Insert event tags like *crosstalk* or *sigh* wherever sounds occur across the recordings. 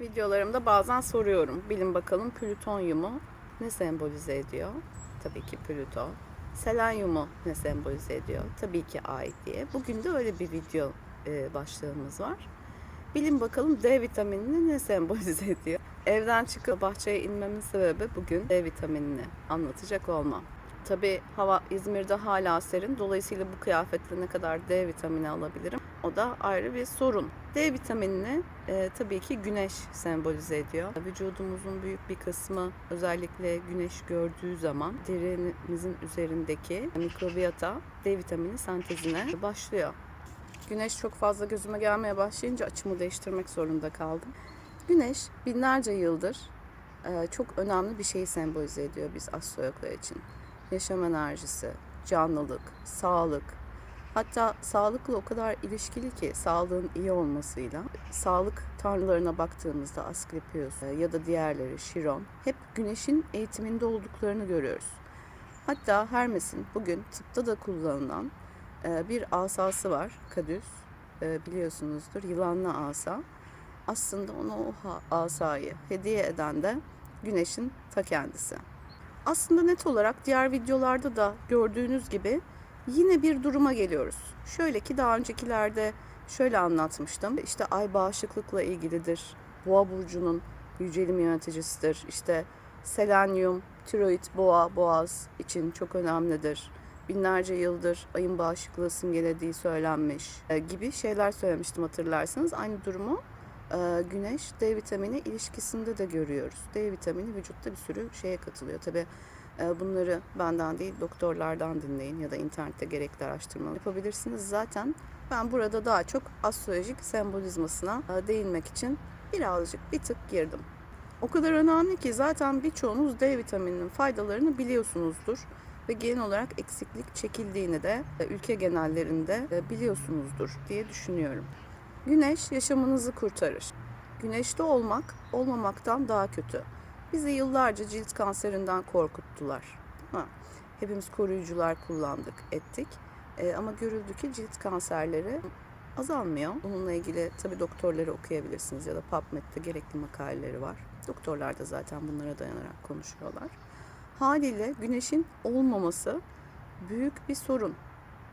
Videolarımda bazen soruyorum. Bilin bakalım plütonyumu ne sembolize ediyor? Tabii ki Plüto. Selenyumu ne sembolize ediyor? Tabii ki Ay diye. Bugün de öyle bir video e, başlığımız var. Bilin bakalım D vitaminini ne sembolize ediyor? Evden çıkıp bahçeye inmemin sebebi bugün D vitaminini anlatacak olmam. Tabii hava İzmir'de hala serin. Dolayısıyla bu kıyafetle ne kadar D vitamini alabilirim? O da ayrı bir sorun. D vitaminini e, tabii ki güneş sembolize ediyor. Vücudumuzun büyük bir kısmı özellikle güneş gördüğü zaman derimizin üzerindeki mikrobiyata D vitamini sentezine başlıyor. Güneş çok fazla gözüme gelmeye başlayınca açımı değiştirmek zorunda kaldım. Güneş binlerce yıldır e, çok önemli bir şeyi sembolize ediyor biz astrologlar için. Yaşam enerjisi, canlılık, sağlık. Hatta sağlıkla o kadar ilişkili ki sağlığın iyi olmasıyla sağlık tanrılarına baktığımızda Asklepios e, ya da diğerleri Şiron hep güneşin eğitiminde olduklarını görüyoruz. Hatta Hermes'in bugün tıpta da kullanılan e, bir asası var. Kadüs e, biliyorsunuzdur yılanlı asa. Aslında ona o asayı hediye eden de güneşin ta kendisi. Aslında net olarak diğer videolarda da gördüğünüz gibi yine bir duruma geliyoruz. Şöyle ki daha öncekilerde şöyle anlatmıştım. İşte ay bağışıklıkla ilgilidir. Boğa burcunun yücelim yöneticisidir. İşte selenyum, tiroid, boğa, boğaz için çok önemlidir. Binlerce yıldır ayın bağışıklığı simgelediği söylenmiş e, gibi şeyler söylemiştim hatırlarsanız. Aynı durumu güneş D vitamini ilişkisinde de görüyoruz. D vitamini vücutta bir sürü şeye katılıyor. Tabi bunları benden değil doktorlardan dinleyin ya da internette gerekli araştırma yapabilirsiniz. Zaten ben burada daha çok astrolojik sembolizmasına e, değinmek için birazcık bir tık girdim. O kadar önemli ki zaten birçoğunuz D vitamininin faydalarını biliyorsunuzdur ve genel olarak eksiklik çekildiğini de e, ülke genellerinde e, biliyorsunuzdur diye düşünüyorum. Güneş yaşamınızı kurtarır. Güneşte olmak olmamaktan daha kötü. Bizi yıllarca cilt kanserinden korkuttular. Ha, hepimiz koruyucular kullandık, ettik. E, ama görüldü ki cilt kanserleri azalmıyor. Bununla ilgili tabi doktorları okuyabilirsiniz ya da PubMed'de gerekli makaleleri var. Doktorlar da zaten bunlara dayanarak konuşuyorlar. Haliyle güneşin olmaması büyük bir sorun.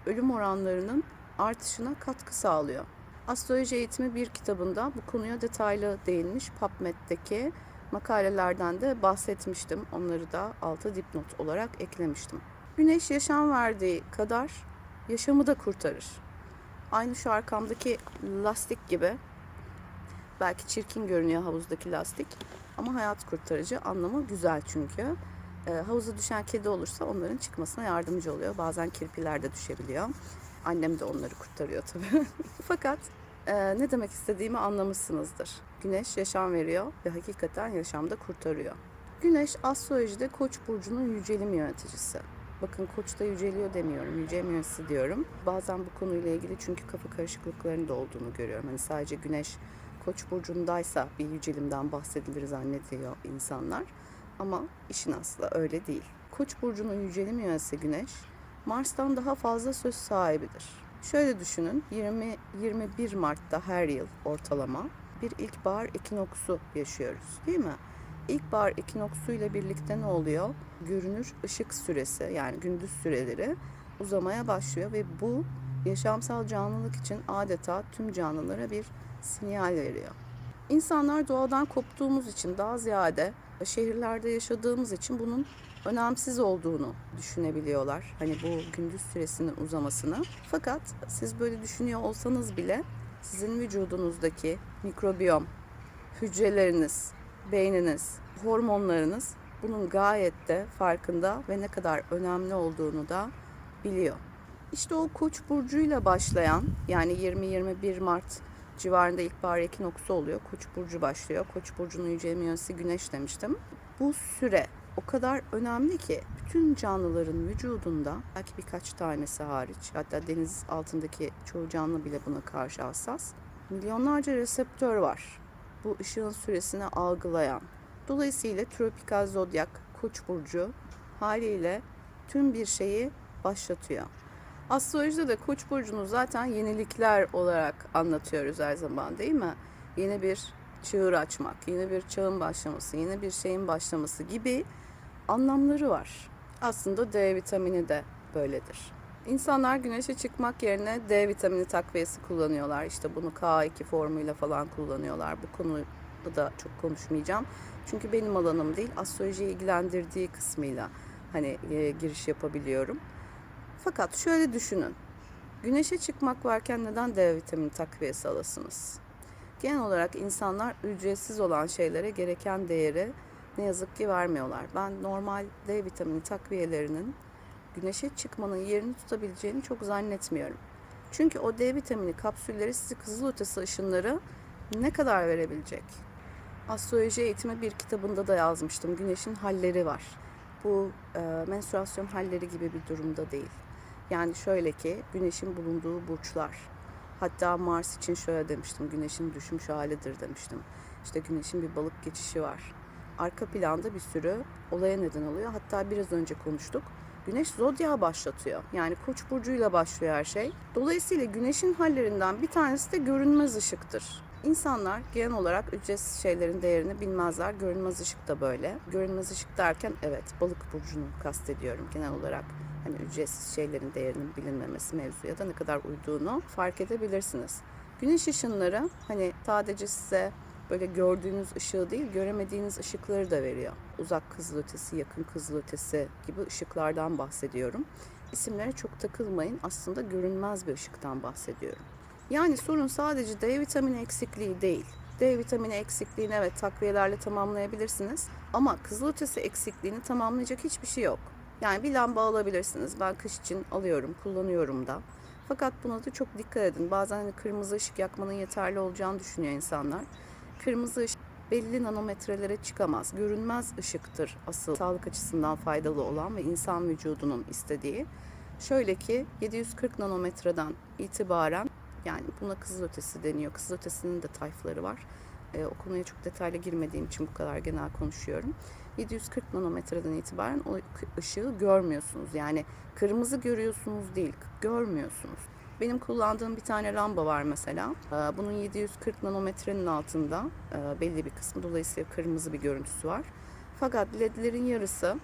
Ölüm oranlarının artışına katkı sağlıyor. Astroloji eğitimi bir kitabında bu konuya detaylı değinmiş PubMed'deki makalelerden de bahsetmiştim. Onları da alta dipnot olarak eklemiştim. Güneş yaşam verdiği kadar yaşamı da kurtarır. Aynı şu arkamdaki lastik gibi. Belki çirkin görünüyor havuzdaki lastik ama hayat kurtarıcı anlamı güzel çünkü. E, havuza düşen kedi olursa onların çıkmasına yardımcı oluyor. Bazen kirpiler de düşebiliyor. Annem de onları kurtarıyor tabii. *laughs* Fakat e, ne demek istediğimi anlamışsınızdır. Güneş yaşam veriyor ve hakikaten yaşamda kurtarıyor. Güneş astrolojide Koç burcunun yücelim yöneticisi. Bakın Koç'ta yüceliyor demiyorum, yöneticisi diyorum. Bazen bu konuyla ilgili çünkü kafa karışıklıklarının da olduğunu görüyorum. Hani sadece Güneş Koç burcundaysa bir yücelimden bahsedilir zannediyor insanlar. Ama işin aslı öyle değil. Koç burcunun yücelim yöneticisi Güneş, Mars'tan daha fazla söz sahibidir. Şöyle düşünün, 20 21 Mart'ta her yıl ortalama bir ilkbahar ekinoksu yaşıyoruz, değil mi? İlkbahar ekinoksi ile birlikte ne oluyor? Görünür ışık süresi yani gündüz süreleri uzamaya başlıyor ve bu yaşamsal canlılık için adeta tüm canlılara bir sinyal veriyor. İnsanlar doğadan koptuğumuz için daha ziyade şehirlerde yaşadığımız için bunun önemsiz olduğunu düşünebiliyorlar. Hani bu gündüz süresinin uzamasını. Fakat siz böyle düşünüyor olsanız bile sizin vücudunuzdaki mikrobiyom, hücreleriniz, beyniniz, hormonlarınız bunun gayet de farkında ve ne kadar önemli olduğunu da biliyor. İşte o Koç burcuyla başlayan yani 20-21 Mart civarında ilkbahar ekinoksu oluyor. Koç burcu başlıyor. Koç burcunun yücelim yöneticisi güneş demiştim. Bu süre o kadar önemli ki bütün canlıların vücudunda belki birkaç tanesi hariç hatta deniz altındaki çoğu canlı bile buna karşı hassas. Milyonlarca reseptör var. Bu ışığın süresini algılayan. Dolayısıyla tropikal zodyak Koç burcu haliyle tüm bir şeyi başlatıyor. Astrolojide de Koç burcunu zaten yenilikler olarak anlatıyoruz her zaman değil mi? Yeni bir çığır açmak, yeni bir çağın başlaması, yeni bir şeyin başlaması gibi anlamları var. Aslında D vitamini de böyledir. İnsanlar güneşe çıkmak yerine D vitamini takviyesi kullanıyorlar. İşte bunu K2 formuyla falan kullanıyorlar. Bu konuda da çok konuşmayacağım. Çünkü benim alanım değil, astrolojiyi ilgilendirdiği kısmıyla hani e, giriş yapabiliyorum. Fakat şöyle düşünün. Güneşe çıkmak varken neden D vitamini takviyesi alasınız? Genel olarak insanlar ücretsiz olan şeylere gereken değeri ne yazık ki vermiyorlar. Ben normal D vitamini takviyelerinin güneşe çıkmanın yerini tutabileceğini çok zannetmiyorum. Çünkü o D vitamini kapsülleri sizi kızılötesi ışınları ne kadar verebilecek? Astroloji eğitimi bir kitabında da yazmıştım. Güneşin halleri var. Bu e, menstruasyon halleri gibi bir durumda değil. Yani şöyle ki güneşin bulunduğu burçlar. Hatta Mars için şöyle demiştim. Güneşin düşmüş halidir demiştim. İşte güneşin bir balık geçişi var. Arka planda bir sürü olaya neden oluyor. Hatta biraz önce konuştuk. Güneş zodya başlatıyor. Yani koç burcuyla başlıyor her şey. Dolayısıyla güneşin hallerinden bir tanesi de görünmez ışıktır. İnsanlar genel olarak ücretsiz şeylerin değerini bilmezler. Görünmez ışık da böyle. Görünmez ışık derken evet balık burcunu kastediyorum genel olarak. Hani ücretsiz şeylerin değerinin bilinmemesi mevzuya da ne kadar uyduğunu fark edebilirsiniz. Güneş ışınları hani sadece size böyle gördüğünüz ışığı değil göremediğiniz ışıkları da veriyor. Uzak kızılötesi, yakın kızılötesi gibi ışıklardan bahsediyorum. İsimlere çok takılmayın. Aslında görünmez bir ışıktan bahsediyorum. Yani sorun sadece D vitamini eksikliği değil. D vitamini eksikliğini evet takviyelerle tamamlayabilirsiniz. Ama kızılötesi eksikliğini tamamlayacak hiçbir şey yok. Yani bir lamba alabilirsiniz. Ben kış için alıyorum, kullanıyorum da. Fakat buna da çok dikkat edin. Bazen hani kırmızı ışık yakmanın yeterli olacağını düşünüyor insanlar. Kırmızı ışık belli nanometrelere çıkamaz. Görünmez ışıktır asıl sağlık açısından faydalı olan ve insan vücudunun istediği. Şöyle ki 740 nanometreden itibaren yani buna kızılötesi deniyor. Kızılötesinin de tayfları var. E, o konuya çok detaylı girmediğim için bu kadar genel konuşuyorum. 740 nanometreden itibaren o ışığı görmüyorsunuz. Yani kırmızı görüyorsunuz değil, görmüyorsunuz. Benim kullandığım bir tane lamba var mesela. Ee, Bunun 740 nanometrenin altında e, belli bir kısmı dolayısıyla kırmızı bir görüntüsü var. Fakat ledlerin yarısı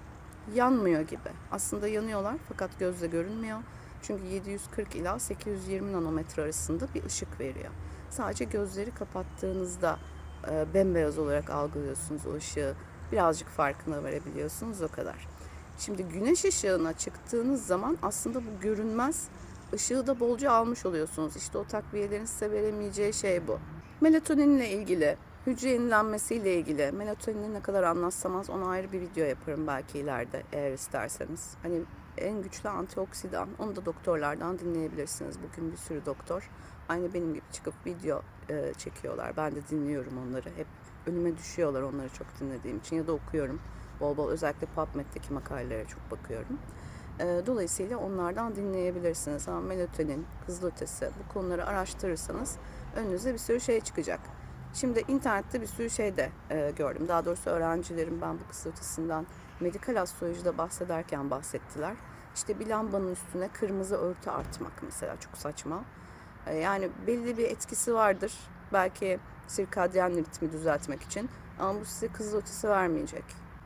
yanmıyor gibi. Aslında yanıyorlar fakat gözle görünmüyor. Çünkü 740 ila 820 nanometre arasında bir ışık veriyor. Sadece gözleri kapattığınızda e, bembeyaz olarak algılıyorsunuz o ışığı. Birazcık farkına varabiliyorsunuz o kadar. Şimdi güneş ışığına çıktığınız zaman aslında bu görünmez ışığı da bolca almış oluyorsunuz. İşte o takviyelerin size veremeyeceği şey bu. Melatoninle ilgili, hücre yenilenmesiyle ilgili, melatonini ne kadar anlatsam az ona ayrı bir video yaparım belki ileride eğer isterseniz. Hani en güçlü antioksidan, onu da doktorlardan dinleyebilirsiniz. Bugün bir sürü doktor aynı benim gibi çıkıp video e, çekiyorlar. Ben de dinliyorum onları. Hep önüme düşüyorlar onları çok dinlediğim için ya da okuyorum. Bol bol özellikle PubMed'deki makalelere çok bakıyorum. E, Dolayısıyla onlardan dinleyebilirsiniz. Ama melatonin, kızılötesi bu konuları araştırırsanız önünüze bir sürü şey çıkacak. Şimdi internette bir sürü şey de e, gördüm. Daha doğrusu öğrencilerim ben bu kızılötesinden medikal astrolojide bahsederken bahsettiler. İşte bir lambanın üstüne kırmızı örtü artmak mesela çok saçma. E, yani belli bir etkisi vardır. Belki sirkadyen ritmi düzeltmek için. Ama bu size kızılötesi vermeyecek.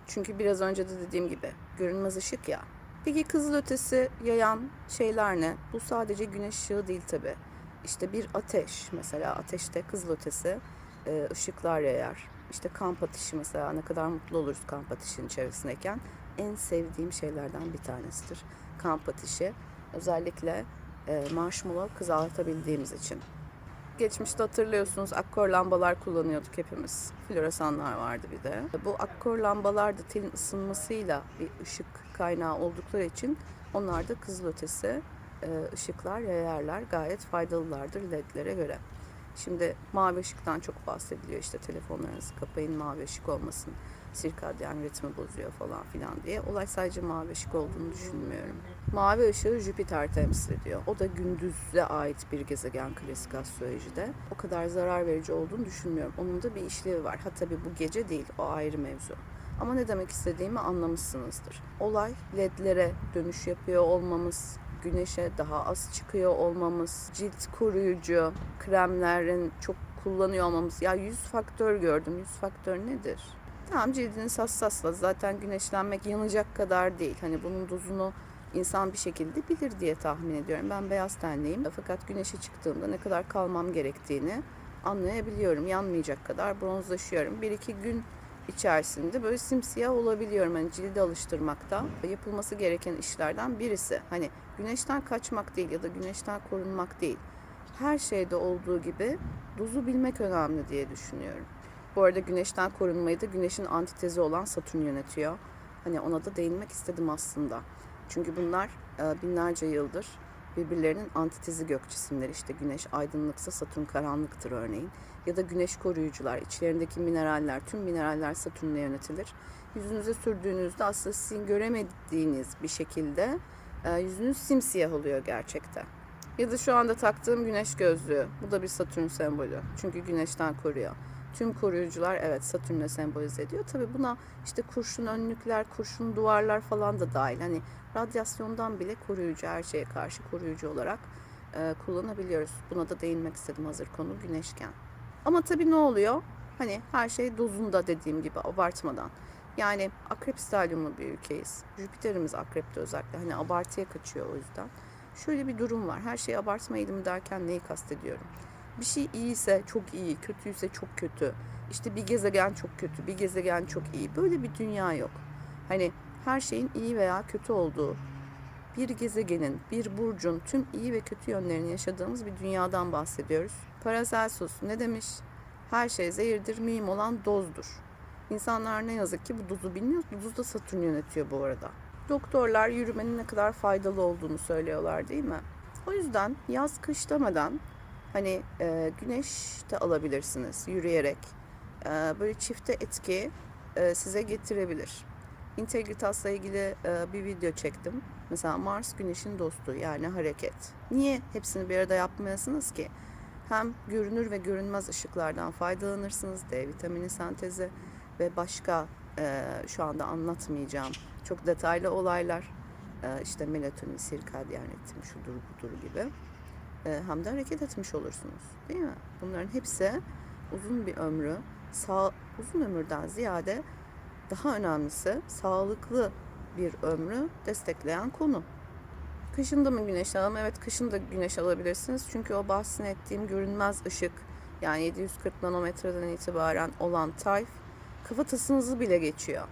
Çünkü biraz önce de dediğim gibi görünmez ışık ya. Peki kızılötesi yayan şeyler ne? Bu sadece güneş ışığı değil tabi. İşte bir ateş mesela ateşte kızılötesi e, ışıklar yayar. İşte kamp ateşi mesela ne kadar mutlu oluruz kamp ateşinin içerisindeyken. En sevdiğim şeylerden bir tanesidir. Kamp ateşi özellikle e, marshmallow kızartabildiğimiz için. Geçmişte hatırlıyorsunuz akkor lambalar kullanıyorduk hepimiz. Floresanlar vardı bir de. Bu akkor lambalar da telin ısınmasıyla bir ışık kaynağı oldukları için onlar da kızılötesi e, ışıklar yayarlar. Gayet faydalılardır ledlere göre. Şimdi mavi ışıktan çok bahsediliyor işte telefonlarınızı kapayın mavi ışık olmasın. Sirkadyen ritmi bozuyor falan filan diye. Olay sadece mavi ışık olduğunu düşünmüyorum. Mavi ışığı Jüpiter temsil ediyor. O da gündüze ait bir gezegen klasik astrolojide. O kadar zarar verici olduğunu düşünmüyorum. Onun da bir işlevi var. Ha tabii bu gece değil o ayrı mevzu. Ama ne demek istediğimi anlamışsınızdır. Olay ledlere dönüş yapıyor olmamız, güneşe daha az çıkıyor olmamız, cilt koruyucu kremlerin çok kullanıyor olmamız. Ya 100 faktör gördüm. 100 faktör nedir? Tamam cildiniz hassasla zaten güneşlenmek yanacak kadar değil. Hani bunun dozunu insan bir şekilde bilir diye tahmin ediyorum. Ben beyaz tenliyim fakat güneşe çıktığımda ne kadar kalmam gerektiğini anlayabiliyorum. Yanmayacak kadar bronzlaşıyorum. Bir iki gün içerisinde böyle simsiyah olabiliyorum. Hani cildi alıştırmakta yapılması gereken işlerden birisi. Hani güneşten kaçmak değil ya da güneşten korunmak değil. Her şeyde olduğu gibi dozu bilmek önemli diye düşünüyorum. Bu arada güneşten korunmayı da güneşin antitezi olan Satürn yönetiyor. Hani ona da değinmek istedim aslında. Çünkü bunlar e, binlerce yıldır birbirlerinin antitezi gök cisimleri. İşte güneş aydınlıksa Satürn karanlıktır örneğin. Ya da güneş koruyucular, içlerindeki mineraller, tüm mineraller Satürn'le yönetilir. Yüzünüze sürdüğünüzde aslında sizin göremediğiniz bir şekilde e, yüzünüz simsiyah oluyor gerçekten. Ya da şu anda taktığım güneş gözlüğü. Bu da bir Satürn sembolü. Çünkü güneşten koruyor. Tüm koruyucular evet Satürn'le sembolize ediyor. Tabii buna işte kurşun önlükler, kurşun duvarlar falan da dahil. Hani radyasyondan bile koruyucu, her şeye karşı koruyucu olarak e, kullanabiliyoruz. Buna da değinmek istedim hazır konu güneşken. Ama tabii ne oluyor? Hani her şey dozunda dediğim gibi abartmadan. Yani akrep stadyumu bir ülkeyiz. Jüpiter'imiz akrepte özellikle. Hani abartıya kaçıyor o yüzden. Şöyle bir durum var. Her şeyi abartma eğilimi derken neyi kastediyorum? Bir şey iyiyse çok iyi, kötüyse çok kötü. İşte bir gezegen çok kötü, bir gezegen çok iyi. Böyle bir dünya yok. Hani her şeyin iyi veya kötü olduğu, bir gezegenin, bir burcun tüm iyi ve kötü yönlerini yaşadığımız bir dünyadan bahsediyoruz. Paracelsus ne demiş? Her şey zehirdir, mühim olan dozdur. İnsanlar ne yazık ki bu dozu bilmiyor. Dozu da Satürn yönetiyor bu arada. Doktorlar yürümenin ne kadar faydalı olduğunu söylüyorlar değil mi? O yüzden yaz kış demeden hani e, güneş de alabilirsiniz yürüyerek. E, böyle çifte etki e, size getirebilir. Integritas'la ilgili e, bir video çektim. Mesela Mars güneşin dostu yani hareket. Niye hepsini bir arada yapmayasınız ki? Hem görünür ve görünmez ışıklardan faydalanırsınız. D vitamini sentezi ve başka e, şu anda anlatmayacağım çok detaylı olaylar. E, işte melatonin, sirkadyen ritim, şudur budur gibi. E, hem de hareket etmiş olursunuz. Değil mi? Bunların hepsi uzun bir ömrü, sağ, uzun ömürden ziyade daha önemlisi sağlıklı bir ömrü destekleyen konu. Kışın da mı güneş alalım? Evet kışın da güneş alabilirsiniz. Çünkü o bahsettiğim görünmez ışık yani 740 nanometreden itibaren olan tayf kafatasınızı bile geçiyor.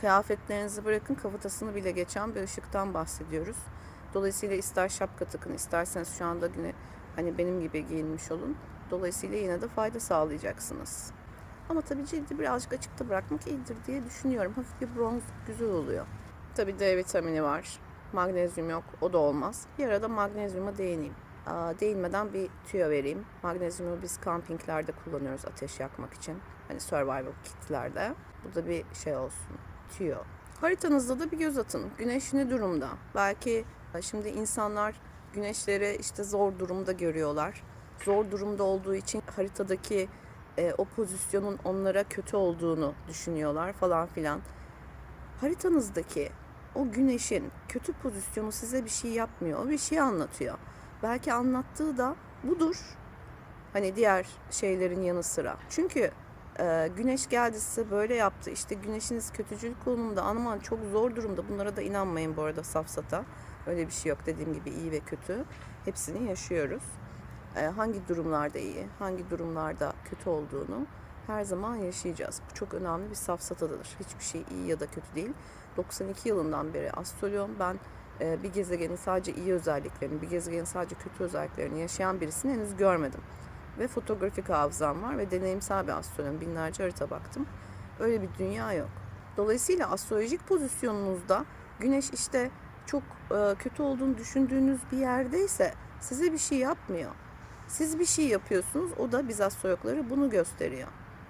Kıyafetlerinizi bırakın kafatasını bile geçen bir ışıktan bahsediyoruz. Dolayısıyla ister şapka takın isterseniz şu anda yine hani benim gibi giyinmiş olun. Dolayısıyla yine de fayda sağlayacaksınız. Ama tabii cildi birazcık açıkta bırakmak iyidir diye düşünüyorum. Hafif bir bronz güzel oluyor. Tabii D vitamini var. Magnezyum yok. O da olmaz. Bir arada magnezyuma değineyim. Değinmeden bir tüyo vereyim. Magnezyumu biz kampinglerde kullanıyoruz ateş yakmak için. Hani survival kitlerde. Bu da bir şey olsun. Tüyo. Haritanızda da bir göz atın. Güneş ne durumda? Belki şimdi insanlar güneşleri işte zor durumda görüyorlar. Zor durumda olduğu için haritadaki e, o pozisyonun onlara kötü olduğunu düşünüyorlar falan filan. Haritanızdaki o güneşin kötü pozisyonu size bir şey yapmıyor. O bir şey anlatıyor. Belki anlattığı da budur. Hani diğer şeylerin yanı sıra. Çünkü e, güneş geldi size böyle yaptı. İşte güneşiniz kötücül konumda aman çok zor durumda. Bunlara da inanmayın bu arada safsata. Öyle bir şey yok dediğim gibi iyi ve kötü. Hepsini yaşıyoruz. E, hangi durumlarda iyi, hangi durumlarda kötü olduğunu her zaman yaşayacağız. Bu çok önemli bir safsatadır. Hiçbir şey iyi ya da kötü değil. 92 yılından beri astroloğum. Ben bir gezegenin sadece iyi özelliklerini, bir gezegenin sadece kötü özelliklerini yaşayan birisini henüz görmedim. Ve fotoğrafik hafızam var ve deneyimsel bir astrologum. Binlerce harita baktım. Öyle bir dünya yok. Dolayısıyla astrolojik pozisyonunuzda güneş işte çok e, kötü olduğunu düşündüğünüz bir yerdeyse size bir şey yapmıyor. Siz bir şey yapıyorsunuz, o da biz astrologları bunu gösteriyor.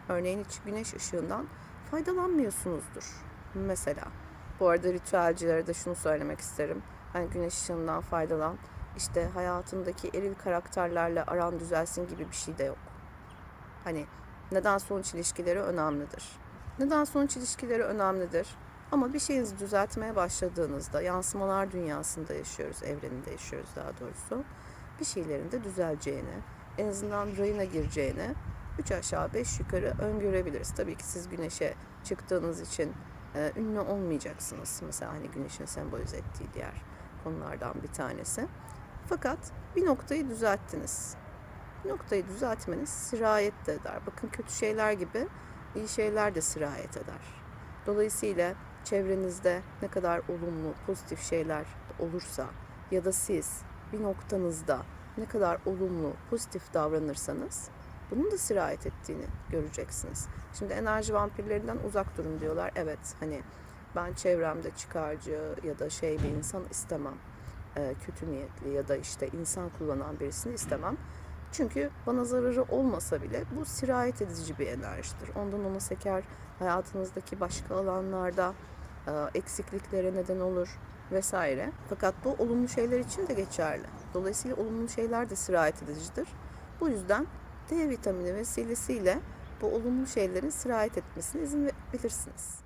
Örneğin hiç güneş ışığından faydalanmıyorsunuzdur mesela. Bu arada ritüelcilere de şunu söylemek isterim. Hani güneş ışığından faydalan. İşte hayatındaki eril karakterlerle aran düzelsin gibi bir şey de yok. Hani neden sonuç ilişkileri önemlidir. Neden sonuç ilişkileri önemlidir. Ama bir şeyinizi düzeltmeye başladığınızda yansımalar dünyasında yaşıyoruz, evreninde yaşıyoruz daha doğrusu. Bir şeylerin de düzeleceğini, en azından rayına gireceğini 3 aşağı 5 yukarı öngörebiliriz. Tabii ki siz güneşe çıktığınız için e, ünlü olmayacaksınız. Mesela hani güneşin sembolize ettiği diğer konulardan bir tanesi. Fakat bir noktayı düzelttiniz. Bir noktayı düzeltmeniz sirayet de eder. Bakın kötü şeyler gibi iyi şeyler de sirayet eder. Dolayısıyla çevrenizde ne kadar olumlu, pozitif şeyler olursa ya da siz bir noktanızda ne kadar olumlu, pozitif davranırsanız bunun da sirayet ettiğini göreceksiniz. Şimdi enerji vampirlerinden uzak durun diyorlar. Evet hani ben çevremde çıkarcı ya da şey bir insan istemem. Ee, kötü niyetli ya da işte insan kullanan birisini istemem. Çünkü bana zararı olmasa bile bu sirayet edici bir enerjidir. Ondan ona seker hayatınızdaki başka alanlarda e, eksikliklere neden olur vesaire. Fakat bu olumlu şeyler için de geçerli. Dolayısıyla olumlu şeyler de sirayet edicidir. Bu yüzden D vitamini vesilesiyle bu olumlu şeylerin sirayet etmesine izin verebilirsiniz.